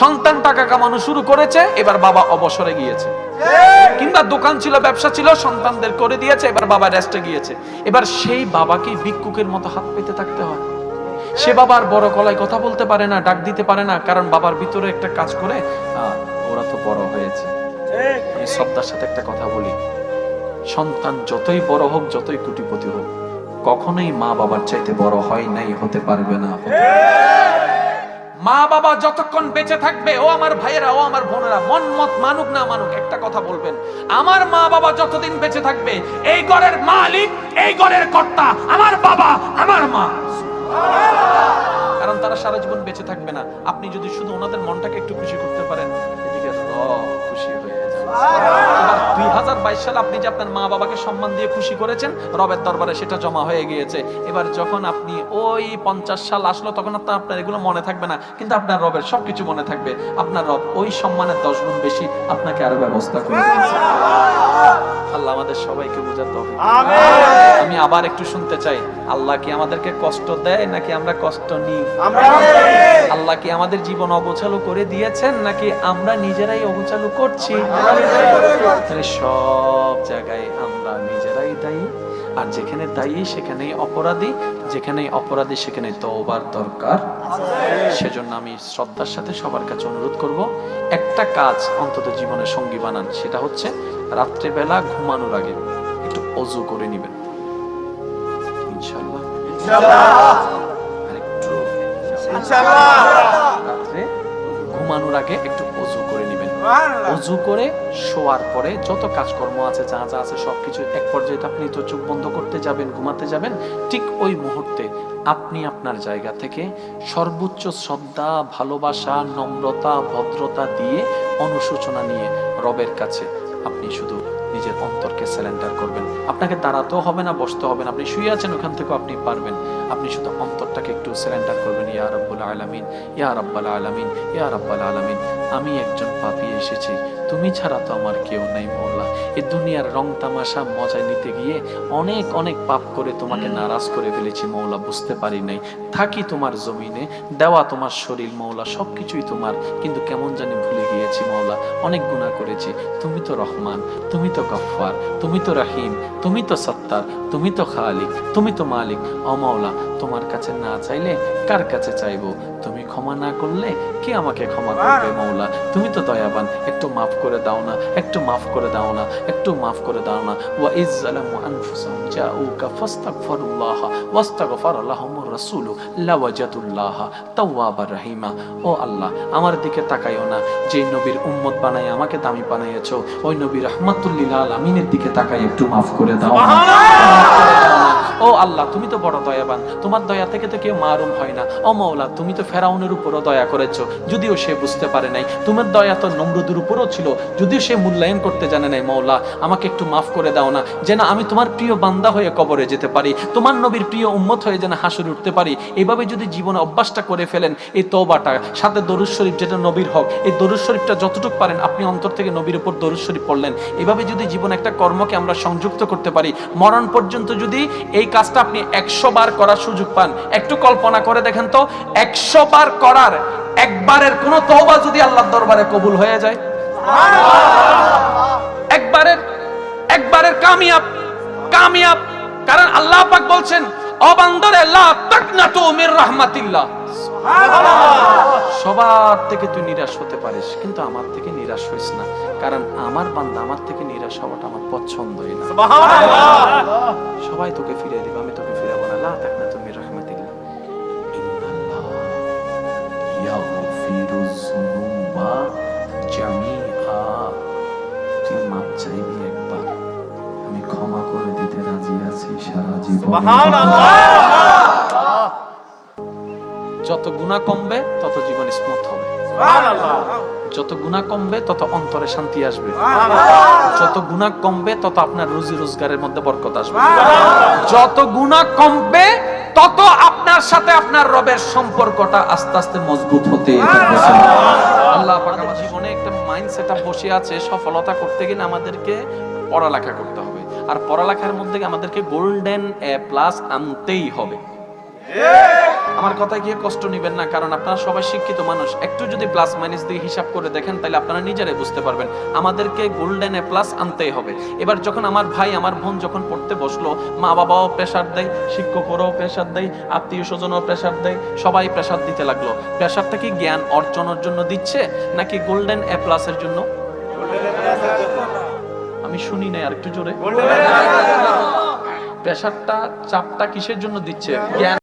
সন্তান টাকা কামানো শুরু করেছে, এবার বাবা অবসরে গিয়েছে। কিংবা দোকান ছিল, ব্যবসা ছিল, সন্তানদের করে দিয়েছে, এবার বাবা রেস্টে গিয়েছে। এবার সেই বাবাকে ভিক্ষুকের মতো হাত পেতে থাকতে হয়। সে বাবার বড় গলায় কথা বলতে পারে না, ডাক দিতে পারে না, কারণ বাবার ভিতরে একটা কাজ করে ওরা তো বড় হয়েছে। আমি শ্রদ্ধার সাথে একটা কথা বলি। সন্তান যতই বড় হোক, যতই কুটিপতি হোক, কখনোই মা বাবার চাইতে বড় হয় নাই হতে পারবে না। মা বাবা যতক্ষণ বেঁচে থাকবে, ও আমার ভাইয়েরা, ও আমার বোনেরা, মন মত মানুক না মানুক, একটা কথা বলবেন। আমার মা বাবা যতদিন বেঁচে থাকবে, এই ঘরের মালিক, এই ঘরের কর্তা, আমার বাবা, আমার মা। কারণ তারা সারা জীবন বেঁচে থাকবে না। আপনি যদি শুধু ওনাদের মনটাকে একটু খুশি করতে পারেন, এদিকে খুশি হয়ে। দুই হাজার বাইশ সালে আপনি যে আপনার মা বাবাকে সম্মান দিয়ে খুশি করেছেন রবের দরবারে সেটা জমা হয়ে গিয়েছে। এবার যখন আপনি ওই পঞ্চাশ সাল আসলো তখন আপনার আপনার এগুলো মনে থাকবে না কিন্তু আপনার রবের সবকিছু মনে থাকবে। আপনার রব ওই সম্মানের দশ গুণ বেশি আপনাকে আরও ব্যবস্থা করে আল্লাহ আমাদের সবাইকে বোঝাতে হবে আমি আবার একটু শুনতে চাই আল্লাহ কি আমাদেরকে কষ্ট দেয় নাকি আমরা কষ্ট নিই? আল্লাহ কি আমাদের জীবন অগোছালো করে দিয়েছেন নাকি আমরা নিজেরাই অগোছালো করছি? তাহলে সব জায়গায় আমরা নিজেরাই দায়ী আর যেখানে দায়ী সেখানেই অপরাধী যেখানেই অপরাধী সেখানে তওবার দরকার। সেজন্য আমি শ্রদ্ধার সাথে সবার কাছে অনুরোধ করব একটা কাজ অন্তত জীবনের সঙ্গী বানান সেটা হচ্ছে রাত্রেবেলা ঘুমানোর আগে একটু অজু করে নেবেন। ইনশাআল্লাহ। আর রাত্রে ঘুমানোর আগে একটু অজু করে নেবেন। অজু করে শোয়ার পরে যত কাজকর্ম আছে, যা যা আছে, সবকিছু এক পর্যায়ে আপনি তো চোখ বন্ধ করতে যাবেন, ঘুমাতে যাবেন, ঠিক ওই মুহূর্তে আপনি আপনার জায়গা থেকে সর্বোচ্চ শ্রদ্ধা, ভালোবাসা, নম্রতা, ভদ্রতা দিয়ে অনুশোচনা নিয়ে রবের কাছে আপনি শুধু নিজের অন্তরকে স্যালেন্ডার করবেন। আপনাকে দাঁড়াতেও হবে না বসতে হবে না। আপনি শুয়ে আছেন, ওখান থেকেও আপনি পারবেন। আপনি শুধু অন্তরটাকে একটু স্যালেন্ডার করবেন। ইয়া রব্বুল আলামিন, ইয়া রব্বাল আলামিন, ইয়া রব্বাল আলামিন, আমি একজন পাপী এসেছি। তুমি ছাড়া তো আমার কেউ নাই মৌলা। এই দুনিয়ার রং তামাশা মজায় নিতে গিয়ে অনেক অনেক পাপ করে তোমাকে নারাজ করে ফেলেছি মৌলা, বুঝতে পারি নাই। থাকি তোমার জমিনে, দেওয়া তোমার শরীর মৌলা, সবকিছুই তোমার। কিন্তু কেমন জানি ভুলে গিয়েছি মৌলা, অনেক গুণা করেছি। তুমি তো রহমান, তুমি তো গফফার, তুমি তো রাহিম, তুমি তো সত্তার, তুমি তো খালিক, তুমি তো মালিক, ও মাওলা তোমার কাছে না চাইলে কার কাছে চাইব? তুমি ক্ষমা না করলে কে আমাকে ক্ষমা করবে মৌলা তুমি তো দয়াবান। একটু মাফ করে দাও না একটু মাফ করে দাও না একটু মাফ করে দাও না। ওয়া ইজ্জালামু আনফুসাহুম জাউকা ফাস্তাগফিরুল্লাহ ওয়াস্তাগফার লাহুমুর রাসূল লাওয়াজাতুল্লাহ তাওয়াবার রহিমা। ও আল্লাহ আমার দিকে তাকাইও না। যে নবীর উম্মত বানাই আমাকে দামি বানাইয়েছো ওই নবী রাহমাতুল্লিল আলামিনের দিকে তাকাই একটু মাফ করে দাও না। ও আল্লাহ, তুমি তো বড় দয়াবান। তোমার দয়া থেকে তো কেউ মারুম হয় না। ও মৌলা তুমি তো ফেরাউনের উপরও দয়া করেছ। যদিও সে বুঝতে পারে নাই, তোমার দয়া তো নমরুদের উপরও ছিল। যদিও সে মূল্যায়ন করতে জানে নাই মৌলা আমাকে একটু মাফ করে দাও না। যেন আমি তোমার প্রিয় বান্দা হয়ে কবরে যেতে পারি, তোমার নবীর প্রিয় উম্মত হয়ে যেন হাসুর উঠতে পারি। এইভাবে যদি জীবনে অভ্যাসটা করে ফেলেন, এই তওবাটা, সাথে দরুদ শরীফ যেটা নবীর হক, এই দরুদ শরীফটা যতটুকু পারেন, আপনি অন্তর থেকে নবীর উপর দরুদ শরীফ পড়লেন। এভাবে যদি জীবনে একটা কর্মকে আমরা সংযুক্ত করতে পারি, মরণ পর্যন্ত যদি এই কাজটা আপনি একশো বার করার সুযোগ পান। একটু কল্পনা করে দেখেন তো, একশো বার করার একবারের কোন তওবা যদি আল্লাহর দরবারে কবুল হয়ে যায়? একবারের একবারের কামিয়াব কামিয়াব। কারণ আল্লাহ পাক বলছেন, অবান্দরে লা তাকনাতু মির রাহমাতিল্লাহ। সবার থেকে তুই নিরাশ হতে পারিস কিন্তু আমার থেকে নিরাশ হইস না। কারণ আমার বান্দা আমার থেকে নিরাশ হওয়াটা আমার পছন্দই না। সবাই তোকে ফিরে দিবে আমি তোকে ফিরাবো না। লা তাকনা তুমি রাহমাতিল্লাহ। ইন্নাল্লাহ ইয়াগফিরু যুনুবা জামিআ। তুই মাপ চাইবি একবার। আমি ক্ষমা করে দিতে রাজি আছি সারা জীবন। যত গুনাহ কমবে তত জীবন স্মুথ হবে। যত গুনাহ কমবে তত অন্তরে শান্তি আসবে। যত গুনাহ কমবে তত আপনার রুজি রোজগারের মধ্যে বরকত আসবে। যত গুনাহ কমবে তত আপনার সাথে আপনার রবের সম্পর্কটা আস্তে আস্তে মজবুত হতে আল্লাহ পাক আমার জীবনে একটা মাইন্ড সেটআপ বসে আছে সফলতা করতে গেলে আমাদেরকে পড়ালেখা করতে হবে। আর পড়ালেখার মধ্যে আমাদেরকে গোল্ডেন এ প্লাস আনতেই হবে। আমার কথায় গিয়ে কষ্ট নেবেন না কারণ আপনারা সবাই শিক্ষিত মানুষ। একটু যদি প্লাস মাইনাস দিয়ে হিসাব করে দেখেন তাহলে আপনারা নিজেরাই বুঝতে পারবেন। আমাদেরকে গোল্ডেন এ প্লাস আনতেই হবে। এবার যখন আমার ভাই আমার বোন যখন পড়তে বসল মা বাবাও প্রেশার দেয় শিক্ষকরাও প্রেশার দেয় আত্মীয় স্বজনও প্রেশার দেয় সবাই প্রেশার দিতে লাগল। প্রেশারটা কি জ্ঞান অর্জনের জন্য দিচ্ছে নাকি গোল্ডেন এ প্লাসের জন্য? আমি শুনি নাই আর একটু জোরে প্রেশারটা চাপটা কিসের জন্য দিচ্ছে? জ্ঞান